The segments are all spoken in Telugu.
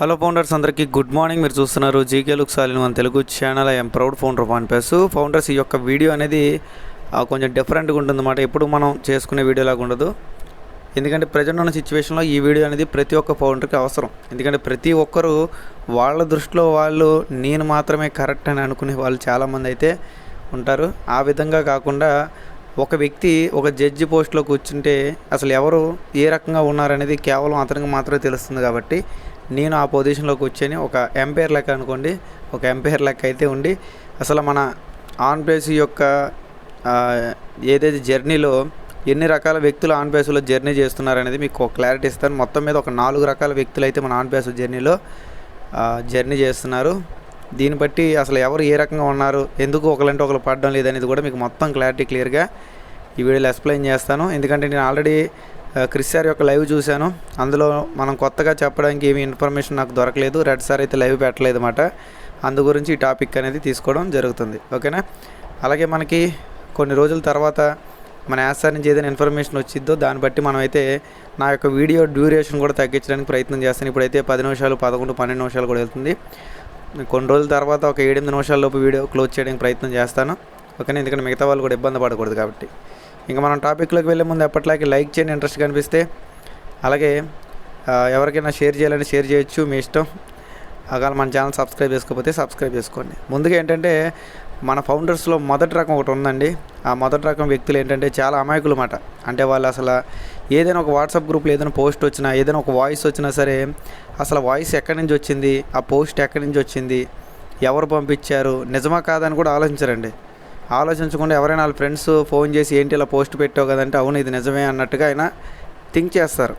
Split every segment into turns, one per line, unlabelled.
హలో ఫౌండర్స్ అందరికీ గుడ్ మార్నింగ్ మీరు చూస్తున్నారు జీకే లుక్ సాలిన్ మన Telugu channel I'm proud founder of pace founders ఈ యొక్క వీడియో అనేది కొంచెం డిఫరెంట్గా ఉంటుందన్నమాట. ఎప్పుడు మనం చేసుకునే వీడియోలాగా ఉండదు. ఎందుకంటే ప్రజెంట్ ఉన్న సిచ్యువేషన్లో ఈ వీడియో అనేది ప్రతి ఒక్క ఫౌండర్కి అవసరం. ఎందుకంటే ప్రతి ఒక్కరు వాళ్ళ దృష్టిలో వాళ్ళు నేను మాత్రమే కరెక్ట్ అని అనుకునే వాళ్ళు చాలామంది అయితే ఉంటారు. ఆ విధంగా కాకుండా ఒక వ్యక్తి ఒక జడ్జి పోస్ట్లో కూర్చుంటే అసలు ఎవరు ఏ రకంగా ఉన్నారనేది కేవలం అతనికి మాత్రమే తెలుస్తుంది కాబట్టి నేను ఆ పొజిషన్లో కూర్చొని ఒక ఎంపైర్ లెక్క అనుకోండి ఒక ఎంపైర్ లెక్క అయితే ఉండి అసలు మన ఆన్ ప్లేస్ యొక్క ఏదైతే జర్నీలో ఎన్ని రకాల వ్యక్తులు ఆన్ ప్లేస్లో జర్నీ చేస్తున్నారు అనేది మీకు క్లారిటీ ఇస్తాను. మొత్తం మీద ఒక నాలుగు రకాల వ్యక్తులు అయితే మన ఆన్ ప్లేస్ జర్నీలో జర్నీ చేస్తున్నారు. దీన్ని బట్టి అసలు ఎవరు ఏ రకంగా ఉన్నారు ఎందుకు ఒకరంటే ఒకరు పడడం లేదనేది కూడా మీకు మొత్తం క్లారిటీ క్లియర్గా ఈ వీడియోలో ఎక్స్ప్లెయిన్ చేస్తాను. ఎందుకంటే నేను ఆల్రెడీ క్రిస్ సార్ యొక్క లైవ్ చూశాను. అందులో మనం కొత్తగా చెప్పడానికి ఏమి ఇన్ఫర్మేషన్ నాకు దొరకలేదు. రెడ్ సార్ అయితే లైవ్ పెట్టలేదు అన్నమాట. అందు గురించి ఈ టాపిక్ అనేది తీసుకోవడం జరుగుతుంది. ఓకేనా? అలాగే మనకి కొన్ని రోజుల తర్వాత మన యాసార్ నుంచి ఏదైనా ఇన్ఫర్మేషన్ వచ్చిద్దో దాన్ని బట్టి మనమైతే నా యొక్క వీడియో డ్యూరేషన్ కూడా తగ్గించడానికి ప్రయత్నం చేస్తాను. ఇప్పుడైతే పది నిమిషాలు పదకొండు పన్నెండు నిమిషాలు కూడా వెళ్తుంది. కొన్ని రోజుల తర్వాత ఒక ఏడెనిమిది నిమిషాల లోపు వీడియో క్లోజ్ చేయడానికి ప్రయత్నం చేస్తాను. ఓకేనా? ఎందుకంటే మిగతా వాళ్ళు కూడా ఇబ్బంది పడకూడదు కాబట్టి. ఇంకా మనం టాపిక్లోకి వెళ్ళే ముందు ఎప్పటిలాగే లైక్ చేయండి ఇంట్రెస్ట్ కనిపిస్తే. అలాగే ఎవరికైనా షేర్ చేయాలని షేర్ చేయొచ్చు మీ ఇష్టం. అలా మన ఛానల్ సబ్స్క్రైబ్ చేసుకోకపోతే సబ్స్క్రైబ్ చేసుకోండి. ముందుగా ఏంటంటే మన ఫౌండర్స్లో మొదటి రకం ఒకటి ఉందండి. ఆ మొదటి రకం వ్యక్తులు ఏంటంటే చాలా అమాయకులు మాట అంటే వాళ్ళు అసలు ఏదైనా ఒక వాట్సాప్ గ్రూప్లో ఏదైనా పోస్ట్ వచ్చినా ఏదైనా ఒక వాయిస్ వచ్చినా సరే అసలు వాయిస్ ఎక్కడి నుంచి వచ్చింది ఆ పోస్ట్ ఎక్కడి నుంచి వచ్చింది ఎవరు పంపించారు నిజమా కాదని కూడా ఆలోచించరండి. ఆలోచించకుండా ఎవరైనా వాళ్ళ ఫ్రెండ్స్ ఫోన్ చేసి ఏంటి ఇలా పోస్ట్ పెట్టావు కదంటే అవును ఇది నిజమే అన్నట్టుగా ఆయన థింక్ చేస్తారు.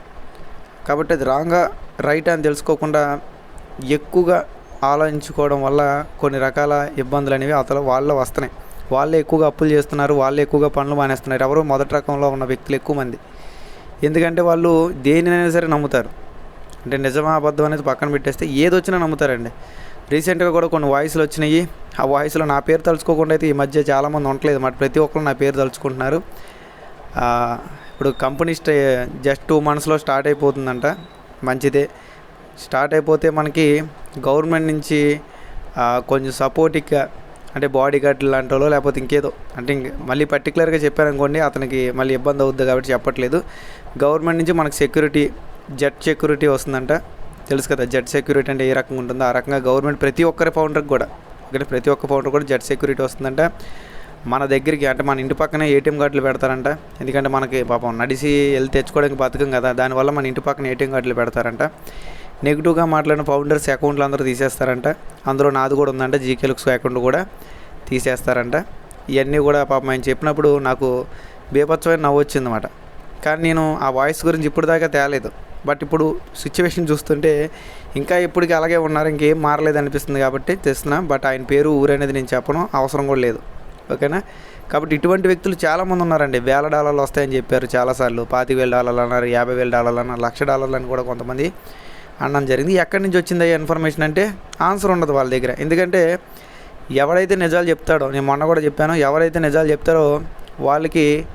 కాబట్టి అది రాంగా రైట్ అని తెలుసుకోకుండా ఎక్కువగా ఆలోచించుకోవడం వల్ల కొన్ని రకాల ఇబ్బందులు అనేవి అతను వాళ్ళ వస్తున్నాయి. వాళ్ళే ఎక్కువగా అప్పులు చేస్తున్నారు వాళ్ళే ఎక్కువగా పనులు మానేస్తున్నారు. ఎవరు మొదటి రకంలో ఉన్న వ్యక్తులు ఎక్కువ మంది. ఎందుకంటే వాళ్ళు దేనినైనా సరే నమ్ముతారు. అంటే నిజమా అబద్ధం అనేది పక్కన పెట్టేస్తే ఏదొచ్చినా నమ్ముతారండి. రీసెంట్గా కూడా కొన్ని వాయిస్లు వచ్చినాయి. ఆ వాయిస్లో నా పేరు తలుచుకోకుండా అయితే ఈ మధ్య చాలామంది ఉండట్లేదు. మాట ప్రతి ఒక్కరు నా పేరు తలుచుకుంటున్నారు. ఇప్పుడు కంపెనీ స్టే జస్ట్ టూ మంత్స్లో స్టార్ట్ అయిపోతుందంట. మంచిదే. స్టార్ట్ అయిపోతే మనకి గవర్నమెంట్ నుంచి కొంచెం సపోర్టివ్గా అంటే బాడీ గార్డ్ లాంటి వాళ్ళు లేకపోతే ఇంకేదో అంటే ఇంక మళ్ళీ పర్టికులర్గా చెప్పారనుకోండి అతనికి మళ్ళీ ఇబ్బంది అవుద్ది కాబట్టి చెప్పట్లేదు. గవర్నమెంట్ నుంచి మనకి సెక్యూరిటీ జెట్ సెక్యూరిటీ వస్తుందంట. తెలుసు కదా జెట్ సెక్యూరిటీ అంటే ఏ రకంగా ఉంటుందో ఆ రకంగా గవర్నమెంట్ ప్రతి ఒక్కరి ఫౌండర్కి కూడా అంటే ప్రతి ఒక్క ఫౌండర్ కూడా జెట్ సెక్యూరిటీ వస్తుందంట. మన దగ్గరికి అంటే మన ఇంటి పక్కనే ఏటీఎం కార్డులు పెడతారంట. ఎందుకంటే మనకి పాపం నడిచి వెళ్ళి తెచ్చుకోవడానికి బతకం కదా దానివల్ల మన ఇంటి పక్కన ఏటీఎం కార్డులు పెడతారంట. నెగిటివ్గా మాట్లాడిన ఫౌండర్స్ అకౌంట్లు అందరూ తీసేస్తారంట. అందులో నాది కూడా ఉందంట జీకే లుక్స్ అకౌంట్ కూడా తీసేస్తారంట. ఇవన్నీ కూడా పాపం ఆయన చెప్పినప్పుడు నాకు బేపత్సమైన నవ్వు వచ్చిందన్నమాట కానీ నేను ఆ వాయిస్ గురించి ఇప్పుడు దాకా తేలేదు. బట్ ఇప్పుడు సిచ్యువేషన్ చూస్తుంటే ఇంకా ఇప్పటికీ అలాగే ఉన్నారు ఇంకేం మారలేదు అనిపిస్తుంది కాబట్టి తెస్తున్నా బట్ ఆయన పేరు ఊరనేది నేను చెప్పను అవసరం కూడా లేదు. ఓకేనా? కాబట్టి ఇటువంటి వ్యక్తులు చాలామంది ఉన్నారండి. వేల డాలర్లు వస్తాయని చెప్పారు చాలాసార్లు. పాతి వేల డాలర్లు అన్నారు యాభై వేల డాలర్లు అన్నారు లక్ష డాలర్లు అని కూడా కొంతమంది అనడం జరిగింది. ఎక్కడి నుంచి వచ్చింది ఇన్ఫర్మేషన్ అంటే ఆన్సర్ ఉండదు వాళ్ళ దగ్గర. ఎందుకంటే ఎవడైతే నిజాలు చెప్తాడో నేను మొన్న కూడా చెప్పాను ఎవరైతే నిజాలు చెప్తారో వాళ్ళకి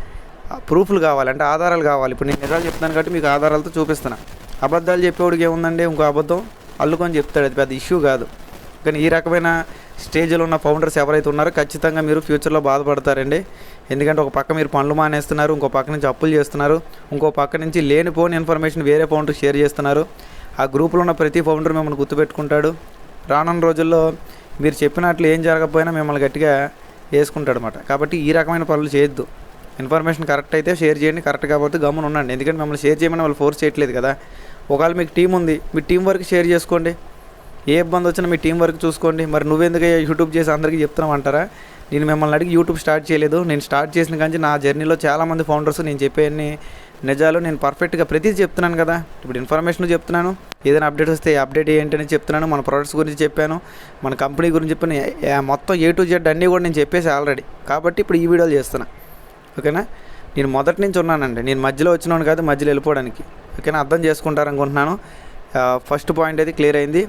ప్రూఫ్లు కావాలి. అంటే ఆధారాలు కావాలి. ఇప్పుడు నేను నిజాలు చెప్తాను కాబట్టి మీకు ఆధారాలతో చూపిస్తున్నా. అబద్ధాలు చెప్పేవాడికి ఏముందండి? ఇంకో అబద్ధం? అల్లుకొని చెప్తాడు. అది పెద్ద ఇష్యూ కాదు. కానీ ఈ రకమైన స్టేజ్లో ఉన్న ఫౌండర్స్ ఎవరైతే ఉన్నారో ఖచ్చితంగా మీరు ఫ్యూచర్లో బాధపడతారండి. ఎందుకంటే ఒక పక్క మీరు పనులు మానేస్తున్నారు ఇంకో పక్క నుంచి అప్పులు చేస్తున్నారు ఇంకో పక్క నుంచి లేనిపోని ఇన్ఫర్మేషన్ వేరే ఫౌండర్ షేర్ చేస్తున్నారు. ఆ గ్రూప్లో ఉన్న ప్రతి ఫౌండర్ మిమ్మల్ని గుర్తుపెట్టుకుంటాడు. రానున్న రోజుల్లో మీరు చెప్పినట్లు ఏం జరగకపోయినా మిమ్మల్ని గట్టిగా వేసుకుంటాడు అనమాట కాబట్టి ఈ రకమైన పనులు చేయొద్దు. ఇన్ఫర్మేషన్ కరెక్ట్ అయితే షేర్ చేయండి కరెక్ట్ కాకపోతే గమని ఉండండి. ఎందుకంటే మిమ్మల్ని షేర్ చేయమని వాళ్ళు ఫోర్స్ చేయట్లేదు కదా. ఒకవేళ మీకు టీం ఉంది మీ టీం వర్క్ షేర్ చేసుకోండి. ఏ ఇబ్బంది వచ్చినా మీ టీం వర్క్ చూసుకోండి. మరి నువ్వెందుకు యూట్యూబ్ చేసి అందరికీ చెప్తున్నావు అంటారా? నేను మిమ్మల్ని అడిగి యూట్యూబ్ స్టార్ట్ చేయలేదు. నేను స్టార్ట్ చేసిన కానీ నా జర్నీలో చాలామంది ఫౌండర్స్ నేను చెప్పేయన్ని నిజాలు నేను పర్ఫెక్ట్గా ప్రతిదీ చెప్తున్నాను కదా. ఇప్పుడు ఇన్ఫర్మేషన్ చెప్తున్నాను ఏదైనా అప్డేట్ వస్తే అప్డేట్ ఏంటని చెప్తున్నాను మన ప్రొడక్ట్స్ గురించి చెప్పాను మన కంపెనీ గురించి చెప్పాను మొత్తం ఏ టు జెడ్ అన్నీ కూడా నేను చెప్పేసి ఆల్రెడీ. కాబట్టి ఇప్పుడు ఈ వీడియోలు చేస్తున్నా. ఓకేనా? నేను మొదటి నుంచి ఉన్నానండి. నేను మధ్యలో వచ్చినాను కాదు మధ్యలో వెళ్ళిపోవడానికి. ఓకేనా? అర్థం చేసుకుంటారనుకుంటున్నాను. ఫస్ట్ పాయింట్ అయితే క్లియర్ అయింది.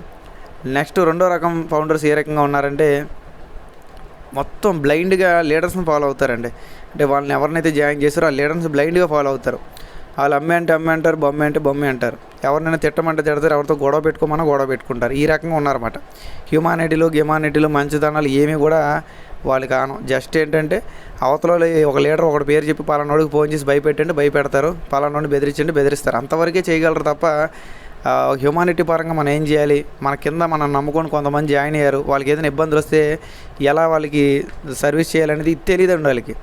నెక్స్ట్ రెండో రకం ఫౌండర్స్ ఏ రకంగా ఉన్నారంటే మొత్తం బ్లైండ్గా లీడర్స్ని ఫాలో అవుతారండి. అంటే వాళ్ళని ఎవరినైతే జాయిన్ చేశారో ఆ లీడర్స్ బ్లైండ్గా ఫాలో అవుతారు. వాళ్ళు అమ్మే అంటే అమ్మే అంటారు బొమ్మ అంటే బొమ్మే అంటారు. ఎవరినైనా తిట్టమంటే తిడతారు ఎవరితో గొడవ పెట్టుకోమన్నా గొడవ పెట్టుకుంటారు. ఈ రకంగా ఉన్నారన్నమాట. హ్యుమానిటీలు గిమానిటీలు మంచిదనాలు ఏమీ కూడా వాళ్ళకి కాను జస్ట్ ఏంటంటే అవతల ఒక లీడర్ ఒకటి పేరు చెప్పి పలానోడికి ఫోన్ చేసి భయపెట్టండి భయపెడతారు. పలానోడిని బెదిరించండి బెదిరిస్తారు. అంతవరకే చేయగలరు తప్ప హ్యూమానిటీ పరంగా మనం ఏం చేయాలి? మన కింద మనం నమ్ముకొని కొంతమంది జాయిన్ అయ్యారు. వాళ్ళకి ఏదైనా ఇబ్బందులు వస్తే ఎలా వాళ్ళకి సర్వీస్ చేయాలనేది తెలియదు వాళ్ళకి.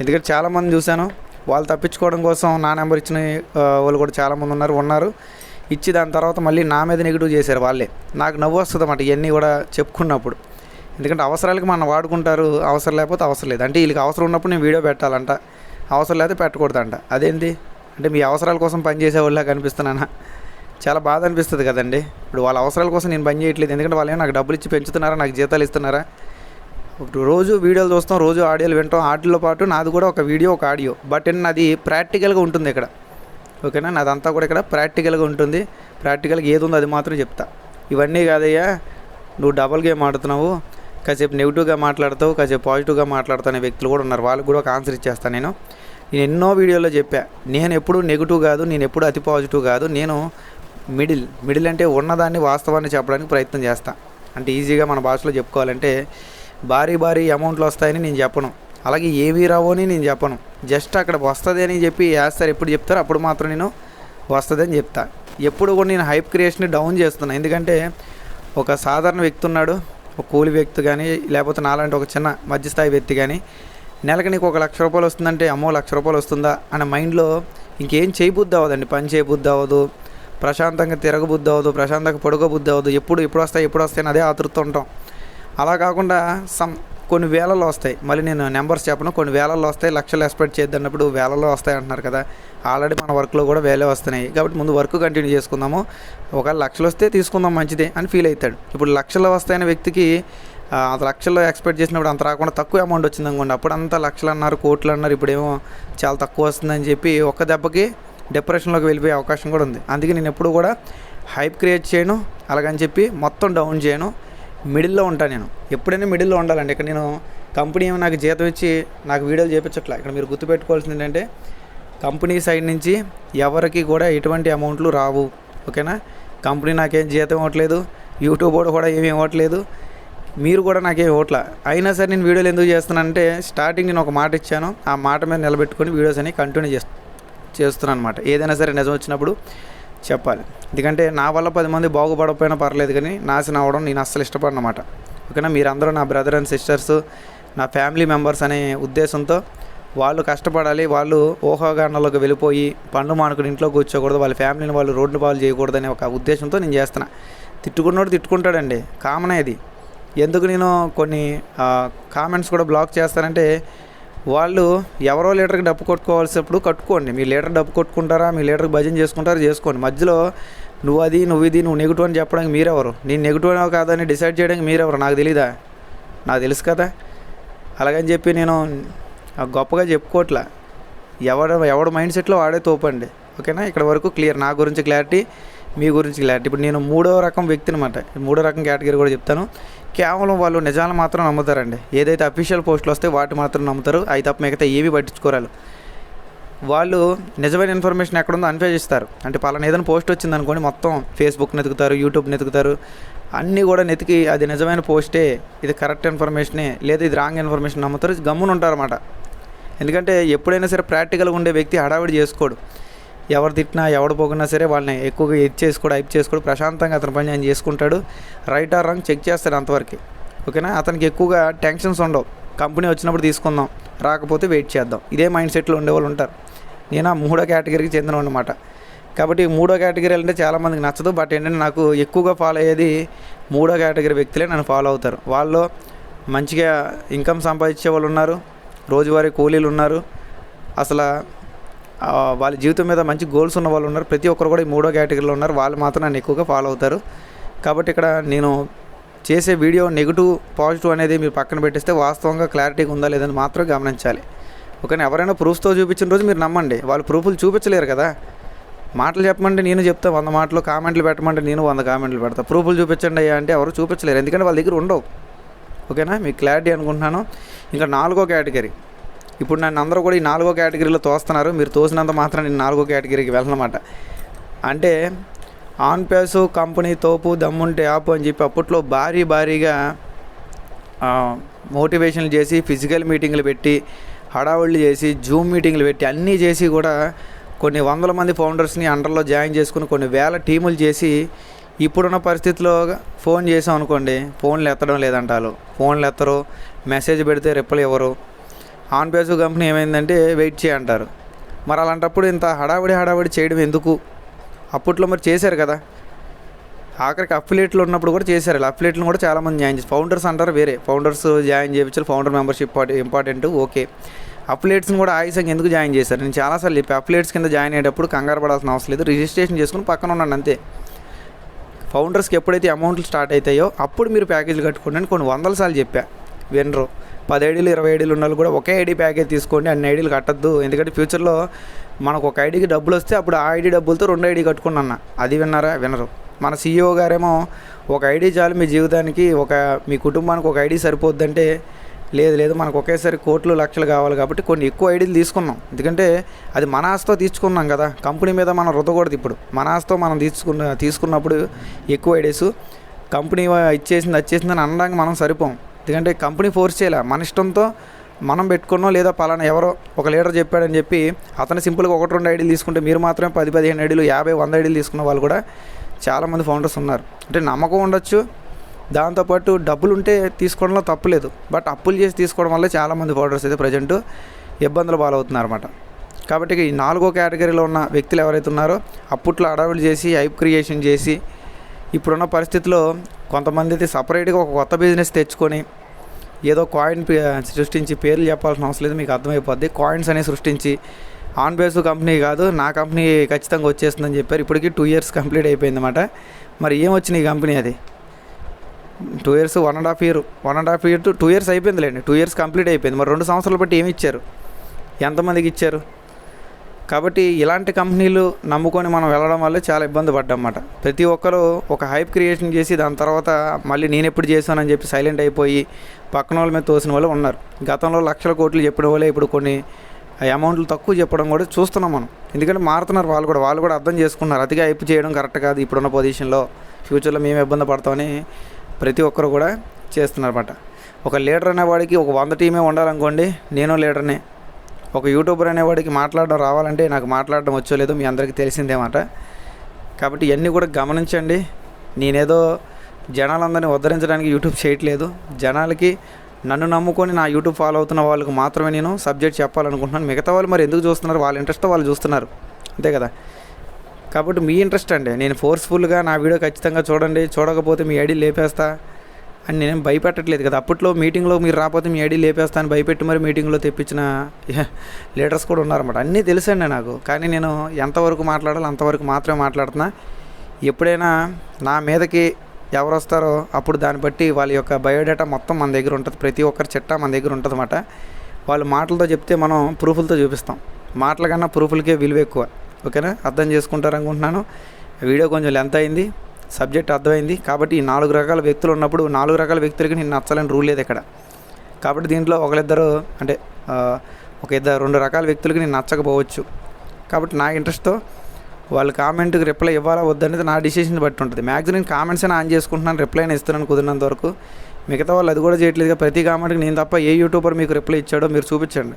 ఎందుకంటే చాలామంది చూశాను వాళ్ళు తప్పించుకోవడం కోసం నా నెంబర్ ఇచ్చిన వాళ్ళు కూడా చాలామంది ఉన్నారు ఉన్నారు. ఇచ్చి దాని తర్వాత మళ్ళీ నా మీద నెగిటివ్ చేశారు వాళ్ళే. నాకు నవ్వు వస్తుంది అన్నమాట ఇవన్నీ కూడా చెప్పుకున్నప్పుడు. ఎందుకంటే అవసరాలకి మనం వాడుకుంటారు అవసరం లేకపోతే అవసరం లేదు. అంటే వీళ్ళకి అవసరం ఉన్నప్పుడు నేను వీడియో పెట్టాలంట. అవసరం లేకపోతే పెట్టకూడదంట. అదేంటి అంటే మీ అవసరాల కోసం పనిచేసే వాళ్ళ కనిపిస్తున్నానా? చాలా బాధ అనిపిస్తుంది కదండి. ఇప్పుడు వాళ్ళ అవసరాల కోసం నేను పని చేయట్లేదు. ఎందుకంటే వాళ్ళు నాకు డబ్బులు ఇచ్చి పెంచుతున్నారా నాకు జీతాలు ఇస్తున్నారా? రోజు వీడియోలు చూస్తాం రోజు ఆడియోలు వింటాం. వాటిలో పాటు నాది కూడా ఒక వీడియో ఒక ఆడియో. బట్ నాది ప్రాక్టికల్గా ఉంటుంది ఇక్కడ. ఓకేనా? నాదంతా కూడా ఇక్కడ ప్రాక్టికల్గా ఉంటుంది. ప్రాక్టికల్గా ఏది ఉందో అది మాత్రం చెప్తా. ఇవన్నీ కాదయ్యా నువ్వు డబల్ గేమ్ ఆడుతున్నావు కాసేపు నెగిటివ్గా మాట్లాడతావు కాసేపు పాజిటివ్గా మాట్లాడుతున్న వ్యక్తులు కూడా ఉన్నారు. వాళ్ళకి కూడా ఒక ఆన్సర్ ఇచ్చేస్తాను నేను. నేను ఎన్నో వీడియోలో చెప్పా. నేను ఎప్పుడు నెగిటివ్ కాదు నేను ఎప్పుడు అతి పాజిటివ్ కాదు. నేను మిడిల్ మిడిల్ అంటే ఉన్నదాన్ని వాస్తవాన్ని చెప్పడానికి ప్రయత్నం చేస్తాను అంటే ఈజీగా మన భాషలో చెప్పుకోవాలంటే భారీ భారీ అమౌంట్లు వస్తాయని నేను చెప్పను. అలాగే ఏవి రావో అని నేను చెప్పను. జస్ట్ అక్కడ వస్తుంది అని చెప్పి వేస్తారు. ఎప్పుడు చెప్తారో అప్పుడు మాత్రం నేను వస్తుంది అని చెప్తా. ఎప్పుడు కూడా నేను హైప్ క్రియేషన్ని డౌన్ చేస్తున్నాను ఎందుకంటే ఒక సాధారణ వ్యక్తి ఉన్నాడు ఒక కూలి వ్యక్తి కానీ లేకపోతే నాలాంటి ఒక చిన్న మధ్యస్థాయి వ్యక్తి కానీ నెలకి నీకు ఒక లక్ష రూపాయలు వస్తుందంటే అమ్మో లక్ష రూపాయలు వస్తుందా అనే మైండ్లో ఇంకేం చేయబుద్ధి అవ్వదండి. పని చేయబుద్ధి అవ్వదు ప్రశాంతంగా తిరగబుద్ధి అవ్వదు ప్రశాంతంగా పడుకోబుద్ధి అవ్వదు. ఎప్పుడు ఎప్పుడు వస్తాయి ఎప్పుడు వస్తాయని అని అదే ఆతృత ఉంటాం. అలా కాకుండా సమ్ కొన్ని వేలలో వస్తాయి. మళ్ళీ నేను నెంబర్స్ చెప్పను. కొన్ని వేలల్లో వస్తాయి. లక్షలు ఎక్స్పెక్ట్ చేద్దన్నప్పుడు వేలలో వస్తాయి అంటున్నారు కదా. ఆల్రెడీ మన వర్క్లో కూడా వేలే వస్తున్నాయి. కాబట్టి ముందు వర్క్ కంటిన్యూ చేసుకుందాము. ఒకవేళ లక్షలు వస్తే తీసుకుందాం మంచిదే అని ఫీల్ అవుతాడు. ఇప్పుడు లక్షలు వస్తాయనే వ్యక్తికి అంత లక్షల్లో ఎక్స్పెక్ట్ చేసినప్పుడు అంత రాకుండా తక్కువ అమౌంట్ వచ్చింది అనుకోండి అప్పుడు అంతా లక్షలు అన్నారు కోట్లు అన్నారు ఇప్పుడేమో చాలా తక్కువ వస్తుందని చెప్పి ఒక్క దెబ్బకి డిప్రెషన్లోకి వెళ్ళిపోయే అవకాశం కూడా ఉంది. అందుకే నేను ఎప్పుడు కూడా హైప్ క్రియేట్ చేయను. అలాగని చెప్పి మొత్తం డౌన్ చేయను. మిడిల్లో ఉంటాను నేను. ఎప్పుడైనా మిడిల్లో ఉండాలండి. ఇక్కడ నేను కంపెనీ ఏమో నాకు జీతం ఇచ్చి నాకు వీడియోలు చేయించట్లా ఇక్కడ మీరు గుర్తుపెట్టుకోవాల్సింది ఏంటంటే కంపెనీ సైడ్ నుంచి ఎవరికి కూడా ఎటువంటి అమౌంట్లు రావు. ఓకేనా? కంపెనీ నాకేం జీతం ఇవ్వట్లేదు. యూట్యూబ్ కూడా ఏమి ఇవ్వట్లేదు. మీరు కూడా నాకేం ఇవ్వట్లా. అయినా సరే నేను వీడియోలు ఎందుకు చేస్తున్నానంటే స్టార్టింగ్ నేను ఒక మాట ఇచ్చాను. ఆ మాట మీద నిలబెట్టుకొని వీడియోస్ అని కంటిన్యూ చేస్తాను చేస్తున్నాను అనమాట ఏదైనా సరే నిజం వచ్చినప్పుడు చెప్పాలి. ఎందుకంటే నా వల్ల పది మంది బాగుపడకపోయినా పర్లేదు కానీ నాశనం అవ్వడం నేను అస్సలు ఇష్టపడనమాట. ఓకేనా? మీరందరూ నా బ్రదర్ అండ్ సిస్టర్స్ నా ఫ్యామిలీ మెంబర్స్ అనే ఉద్దేశంతో వాళ్ళు కష్టపడాలి వాళ్ళు ఊహాగానాల్లోకి వెళ్ళిపోయి పండు మానుకుని ఇంట్లో కూర్చోకూడదు వాళ్ళ ఫ్యామిలీని వాళ్ళు రోడ్డు పాలు చేయకూడదు అనే ఒక ఉద్దేశంతో నేను చేస్తున్నా. తిట్టుకున్నోడు తిట్టుకుంటాడండి. కామన్ అది ఎందుకు నేను కొన్ని కామెంట్స్ కూడా బ్లాక్ చేస్తానంటే వాళ్ళు ఎవరో లీటర్కి డబ్బు కొట్టుకోవాల్సినప్పుడు కట్టుకోండి. మీ లీటర్ డబ్బు కొట్టుకుంటారా? మీ లీటర్కి భజన చేసుకుంటారా? చేసుకోండి. మధ్యలో నువ్వు అది నువ్వు ఇది నువ్వు నెగిటివ్ అని చెప్పడానికి మీరెవరు? నేను నెగిటివ్ కాదని డిసైడ్ చేయడానికి మీరెవరు? నాకు తెలీదా? నాకు తెలుసు కదా. అలాగని చెప్పి నేను గొప్పగా చెప్పుకోవట్లా ఎవడ ఎవడ మైండ్ సెట్లో వాడే తోపండి. ఓకేనా? ఇక్కడ వరకు క్లియర్. నా గురించి క్లారిటీ మీ గురించి క్లారిటీ. ఇప్పుడు నేను మూడో రకం వ్యక్తి అనమాట మూడో రకం కేటగిరీ కూడా చెప్తాను. కేవలం వాళ్ళు నిజాలు మాత్రం నమ్ముతారండి. ఏదైతే అఫీషియల్ పోస్టులు వస్తే వాటి మాత్రం నమ్ముతారు. అవి తప్ప మిగతా ఏవి పట్టించుకోరాలు వాళ్ళు నిజమైన ఇన్ఫర్మేషన్ ఎక్కడుందో అన్వేషిస్తారు అంటే పలానా ఏదైనా పోస్ట్ వచ్చింది అనుకోండి మొత్తం ఫేస్బుక్ నెతుకుతారు యూట్యూబ్ నెతుకుతారు అన్నీ కూడా నెతికి అది నిజమైన పోస్టే ఇది కరెక్ట్ ఇన్ఫర్మేషనే లేదా ఇది రాంగ్ ఇన్ఫర్మేషన్ నమ్ముతారు. గమ్మున ఉంటారన్నమాట ఎందుకంటే ఎప్పుడైనా సరే ప్రాక్టికల్గా ఉండే వ్యక్తి హడావిడి చేసుకోడు. ఎవరు తిట్టినా ఎవడు పోకున్నా సరే వాళ్ళని ఎక్కువగా ఎడ్ చేసుకోడు హైప్ చేసుకోడు ప్రశాంతంగా అతని పని ఆయన చేసుకుంటాడు. రైట్ ఆర్ రాంగ్ చెక్ చేస్తాడు అంతవరకు. ఓకేనా? అతనికి ఎక్కువగా టెన్షన్స్ ఉండవు. కంపెనీ వచ్చినప్పుడు తీసుకుందాం రాకపోతే వెయిట్ చేద్దాం. ఇదే మైండ్ సెట్లో ఉండేవాళ్ళు ఉంటారు. నేను ఆ మూడో కేటగిరీకి చెందిన అనమాట కాబట్టి మూడో కేటగిరీ అంటే చాలామందికి నచ్చదు. బట్ ఏంటంటే నాకు ఎక్కువగా ఫాలో అయ్యేది మూడో కేటగిరీ వ్యక్తులే నన్ను ఫాలో అవుతారు. వాళ్ళు మంచిగా ఇన్కమ్ సంపాదించే వాళ్ళు ఉన్నారు. రోజువారీ కూలీలు ఉన్నారు. అసలు వాళ్ళ జీవితం మీద మంచి గోల్స్ ఉన్న వాళ్ళు ఉన్నారు. ప్రతి ఒక్కరు కూడా ఈ మూడో కేటగిరీలో ఉన్నారు. వాళ్ళు మాత్రం నన్ను ఎక్కువగా ఫాలో అవుతారు. కాబట్టి ఇక్కడ నేను చేసే వీడియో నెగిటివ్ పాజిటివ్ అనేది మీరు పక్కన పెట్టేస్తే వాస్తవంగా క్లారిటీగా ఉందా లేదని మాత్రం గమనించాలి. ఒకని ఎవరైనా ప్రూఫ్తో చూపించిన రోజు మీరు నమ్మండి. వాళ్ళు ప్రూఫ్లు చూపించలేరు కదా. మాటలు చెప్పమంటే నేను చెప్తా వంద మాటలు కామెంట్లు పెట్టమంటే నేను వంద కామెంట్లు పెడతా. ప్రూఫ్లు చూపించండి అయ్యా అంటే ఎవరు చూపించలేరు. ఎందుకంటే వాళ్ళ దగ్గర ఉండవు. ఓకేనా? మీకు క్లారిటీ అనుకుంటున్నాను. ఇంకా నాలుగో కేటగిరీ ఇప్పుడు నన్ను అందరూ కూడా ఈ నాలుగో కేటగిరీలో తోస్తున్నారు. మీరు తోసినంత మాత్రం నేను నాలుగో కేటగిరీకి వెళ్ళనమాట అంటే ఆన్ పేసు కంపెనీ తోపు దమ్ముంటే ఆపు అని చెప్పి అప్పట్లో భారీ భారీగా మోటివేషన్లు చేసి ఫిజికల్ మీటింగ్లు పెట్టి హడావుళ్ళు చేసి జూమ్ మీటింగ్లు పెట్టి అన్నీ చేసి కూడా కొన్ని వందల మంది ఫౌండర్స్ని అండర్లో జాయిన్ చేసుకుని కొన్ని వేల టీములు చేసి ఇప్పుడున్న పరిస్థితిలో ఫోన్ చేసాం అనుకోండి ఫోన్లు ఎత్తడం లేదంటారు. ఫోన్లు ఎత్తరు మెసేజ్ పెడితే రిప్లై ఇవ్వరు. ఆన్ పేసు కంపెనీ ఏమైందంటే వెయిట్ చేయంటారు మరి అలాంటప్పుడు ఇంత హడావిడి హడావిడి చేయడం ఎందుకు? అప్పట్లో మరి చేశారు కదా. ఆఖరికి అఫిలేట్లు ఉన్నప్పుడు కూడా చేశారు. ఇలా అఫిలేట్లు కూడా చాలామంది జాయిన్ చేసి ఫౌండర్స్ అంటారు వేరే. ఫౌండర్స్ జాయిన్ చేయించారు ఫౌండర్ మెంబర్షిప్ ఇంపార్టెంట్ ఓకే. అప్లేట్స్ని కూడా ఆయుసంగా ఎందుకు జాయిన్ చేశారు? నేను చాలాసార్లు చెప్పి అప్లేట్స్ కింద జాయిన్ అయ్యేటప్పుడు కంగారు పడాల్సిన అవసరం లేదు. రిజిస్ట్రేషన్ చేసుకుని పక్కన ఉన్నాను అంతే. ఫౌండర్స్కి ఎప్పుడైతే అమౌంట్లు స్టార్ట్ అవుతాయో అప్పుడు మీరు ప్యాకేజీలు కట్టుకోండి అని కొన్ని వందల సార్లు చెప్పా. వినరు. పది ఇరవై ఏడీలు ఉన్న వాళ్ళు కూడా ఒకే ఐడి ప్యాకేజ్ తీసుకోండి అన్ని ఐడీలు కట్టద్దు. ఎందుకంటే ఫ్యూచర్లో మనకు ఒక ఐడికి డబ్బులు వస్తే అప్పుడు ఆ ఐడి డబ్బులతో రెండు ఐడి కట్టుకుని అది విన్నారా? వినరు. మన సీఈఓ గారేమో ఒక ఐడి చాలు మీ జీవితానికి ఒక మీ కుటుంబానికి ఒక ఐడి సరిపోద్దంటే లేదు లేదు మనకు ఒకేసారి కోట్లు లక్షలు కావాలి కాబట్టి కొన్ని ఎక్కువ ఐడీలు తీసుకున్నాం. ఎందుకంటే అది మన ఆస్తో తీసుకున్నాం కదా. కంపెనీ మీద మనం రుద్దకూడదు ఇప్పుడు. మన ఆస్తో మనం తీసుకున్న తీసుకున్నప్పుడు ఎక్కువ ఐడీస్. కంపెనీ ఇచ్చేసింది వచ్చేసిందని అనడానికి మనం సరిపోం. ఎందుకంటే కంపెనీ ఫోర్స్ చేయాలి. మన ఇష్టంతో మనం పెట్టుకున్నాం లేదా పలానా ఎవరో ఒక లీడర్ చెప్పాడని చెప్పి అతను సింపుల్గా ఒకటి రెండు ఐడీలు తీసుకుంటే మీరు మాత్రమే పది పదిహేను ఐడీలు యాభై వంద ఐడీలు తీసుకున్న వాళ్ళు కూడా చాలామంది ఫౌండర్స్ ఉన్నారు. అంటే నమ్మకం ఉండొచ్చు. దాంతోపాటు డబ్బులు ఉంటే తీసుకోవడంలో తప్పులేదు బట్ అప్పులు చేసి తీసుకోవడం వల్ల చాలామంది ఫౌండర్స్ అయితే ప్రజెంట్ ఇబ్బందులు పాలవుతున్నారు అనమాట కాబట్టి ఈ నాలుగో కేటగిరీలో ఉన్న వ్యక్తులు ఎవరైతే ఉన్నారో అప్పట్లో అడవులు చేసి హైప్ క్రియేషన్ చేసి ఇప్పుడున్న పరిస్థితిలో కొంతమంది అయితే సపరేట్గా ఒక కొత్త బిజినెస్ తెచ్చుకొని ఏదో కాయిన్ సృష్టించి పేర్లు చెప్పాల్సిన అవసరం లేదు మీకు అర్థమైపోద్ది. కాయిన్స్ అనేవి సృష్టించి ఆన్ బేస్ కంపెనీ కాదు నా కంపెనీ ఖచ్చితంగా వచ్చేస్తుందని చెప్పారు. ఇప్పటికీ టూ ఇయర్స్ కంప్లీట్ అయిపోయింది అనమాట మరి ఏమొచ్చింది ఈ కంపెనీ అది? Two years one and half year one and half year to two years అయిపోయిందిలేండి. Two years complete అయిపోయింది. మరి రెండు సంవత్సరాలు బట్టి ఏమి ఇచ్చారు? ఎంతమందికి ఇచ్చారు? కాబట్టి ఇలాంటి కంపెనీలు నమ్ముకొని మనం వెళ్ళడం వల్ల చాలా ఇబ్బంది పడ్డామన్నమాట. ప్రతి ఒక్కరు ఒక హైప్ క్రియేషన్ చేసి దాని తర్వాత మళ్ళీ నేను ఎప్పుడు చేశానని చెప్పి సైలెంట్ అయిపోయి పక్కన వాళ్ళ మీద తోసిన వాళ్ళు ఉన్నారు. గతంలో లక్షల కోట్లు చెప్పిన వాళ్ళే ఇప్పుడు కొన్ని అమౌంట్లు తక్కువ చెప్పడం కూడా చూస్తున్నాం మనం. ఎందుకంటే మారుతున్నారు వాళ్ళు కూడా వాళ్ళు కూడా అర్థం చేసుకున్నారు. అతిగా హైప్ చేయడం కరెక్ట్ కాదు ఇప్పుడున్న పొజిషన్లో. ఫ్యూచర్లో మేము ఇబ్బంది పడతామని ప్రతి ఒక్కరు కూడా చేస్తున్నారన్నమాట. ఒక లీడర్ అనేవాడికి ఒక వంద టీమే ఉండాలనుకోండి నేను లీడర్నే. ఒక యూట్యూబర్ అనేవాడికి మాట్లాడడం రావాలంటే నాకు మాట్లాడడం వచ్చో లేదో మీ అందరికీ తెలిసిందేమాట కాబట్టి ఇవన్నీ కూడా గమనించండి. నేనేదో జనాలందరినీ ఉద్ధరించడానికి యూట్యూబ్ చేయట్లేదు. జనాలకి నన్ను నమ్ముకొని నా యూట్యూబ్ ఫాలో అవుతున్న వాళ్ళకి మాత్రమే నేను సబ్జెక్ట్ చెప్పాలనుకుంటున్నాను. మిగతా వాళ్ళు మరి ఎందుకు చూస్తున్నారు? వాళ్ళ ఇంట్రెస్ట్ వాళ్ళు చూస్తున్నారు. అంతే కదా? కాబట్టి మీ ఇంట్రెస్ట్ అండి. నేను ఫోర్స్ఫుల్గా నా వీడియో ఖచ్చితంగా చూడండి. చూడకపోతే మీ ఐడి లేపేస్తా. అని నేను భయపెట్టట్లేదు కదా. అప్పట్లో మీటింగ్లో మీరు రాకపోతే మీ ఐడి లేపేస్తాను భయపెట్టి మరి మీటింగ్లో తెప్పించిన లీడర్స్ కూడా ఉన్నారన్నమాట. అన్నీ తెలుసండి నాకు. కానీ నేను ఎంతవరకు మాట్లాడాలో అంతవరకు మాత్రమే మాట్లాడుతున్నా. ఎప్పుడైనా నా మీదకి ఎవరు వస్తారో అప్పుడు దాన్ని బట్టి వాళ్ళ యొక్క బయోడేటా మొత్తం మన దగ్గర ఉంటుంది. ప్రతి ఒక్కరి చిట్టా మన దగ్గర ఉంటుంది అన్నమాట వాళ్ళు మాటలతో చెప్తే మనం ప్రూఫ్లతో చూపిస్తాం. మాటల కన్నా ప్రూఫ్లకే విలువ ఎక్కువ. ఓకేనా? అర్థం చేసుకుంటారు అనుకుంటున్నాను వీడియో కొంచెం లెంత్ అయింది. సబ్జెక్ట్ అర్థమైంది. కాబట్టి ఈ నాలుగు రకాల వ్యక్తులు ఉన్నప్పుడు నాలుగు రకాల వ్యక్తులకి నేను నచ్చాలని రూల్ లేదు ఇక్కడ కాబట్టి దీంట్లో ఒకరిద్దరు అంటే ఒక ఇద్దరు రెండు రకాల వ్యక్తులకి నేను నచ్చకపోవచ్చు. కాబట్టి నా ఇంట్రెస్ట్తో వాళ్ళ కామెంట్కి రిప్లై ఇవ్వాలా వద్దనేది నా డిసిషన్ బట్టి ఉంటుంది. మ్యాక్సిమం నేను కామెంట్స్ ఆన్ చేసుకుంటున్నాను రిప్లై ఇస్తున్నాను కుదిరినంత వరకు. మిగతా వాళ్ళు అది కూడా చేయట్లేదు ప్రతి కామెంట్కి నేను తప్ప ఏ యూట్యూబర్ మీకు రిప్లై ఇచ్చాడో మీరు చూపించండి.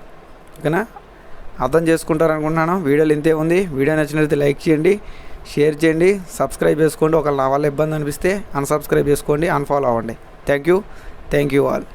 ఓకేనా? అర్థం చేసుకుంటారు అనుకుంటున్నాను వీడియోలు ఇంతే ఉంది. వీడియో నచ్చినట్లయితే లైక్ చేయండి. షేర్ చేయండి సబ్స్క్రైబ్ చేసుకోండి. ఒకవేళ నా వల్ల ఇబ్బంది అనిపిస్తే అన్సబ్స్క్రైబ్ చేసుకోండి అన్ఫాలో అవ్వండి. Thank you thank you all